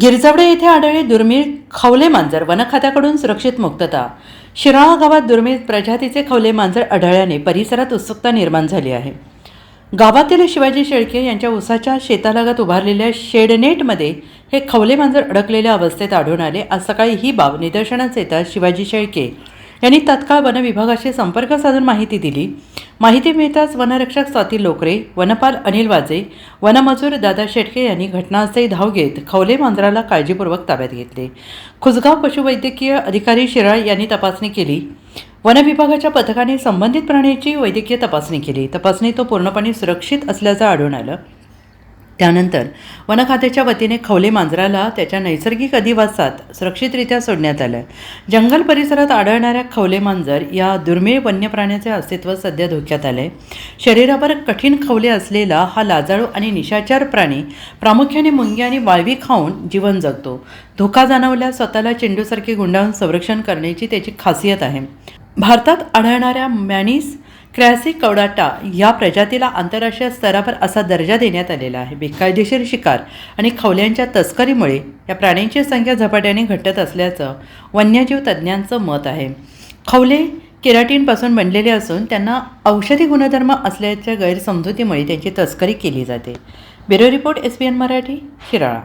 गिरजावडे येथे आढळले दुर्मिळ खवले मांजर वनखात्याकडून सुरक्षित मुक्तता. शिराळा गावात दुर्मिळ प्रजातीचे खवले मांजर आढळल्याने परिसरात उत्सुकता निर्माण झाली आहे. गावातील शिवाजी शेळके यांच्या उसाच्या शेतालगत उभारलेल्या शेडनेटमध्ये हे खवले मांजर अडकलेल्या अवस्थेत आढळून आले. आज सकाळी ही बाब निदर्शनास येताच शिवाजी शेळके यांनी तत्काळ वनविभागाशी संपर्क साधून माहिती दिली. माहिती मिळताच वनरक्षक स्वाती लोकरे वनपाल अनिल वाजे वनमजूर दादा शेटके यांनी घटनास्थळी धाव घेत खवले मांजराला काळजीपूर्वक ताब्यात घेतले. खुसगाव पशुवैद्यकीय अधिकारी शिराळ यांनी तपासणी केली. वन विभागाच्या पथकाने संबंधित प्राण्याची वैद्यकीय तपासणी केली. तपासणी तो पूर्णपणे सुरक्षित असल्याचं आढळून आलं. त्यानंतर वनखात्याच्या वतीने खवले मांजराला त्याच्या नैसर्गिक अधिवासात सुरक्षितरित्या सोडण्यात आलं जंगल परिसरात आढळणाऱ्या खवले मांजर या दुर्मिळ वन्यप्राण्याचे अस्तित्व सध्या धोक्यात आले शरीरावर कठीण खवले असलेला हा लाजाळू आणि निशाचार प्राणी प्रामुख्याने मुंगी आणि वाळवी खाऊन जीवन जगतो. धोका जाणवल्या स्वतःला चेंडूसारखे गुंडाळून संरक्षण करण्याची त्याची खासियत आहे. भारतात आढळणाऱ्या मॅनिस क्रॅसिक कवडाटा या प्रजातीला आंतरराष्ट्रीय स्तरावर असा दर्जा देण्यात आलेला आहे. बेकायदेशीर शिकार आणि खवल्यांच्या तस्करीमुळे या प्राण्यांची संख्या झपाट्याने घटत असल्याचं वन्यजीव तज्ज्ञांचं मत आहे. खवले केराटीनपासून बनलेले असून त्यांना औषधी गुणधर्म असल्याच्या गैरसमजुतीमुळे त्यांची तस्करी केली जाते. Bureau report S P N Marathi Shirala.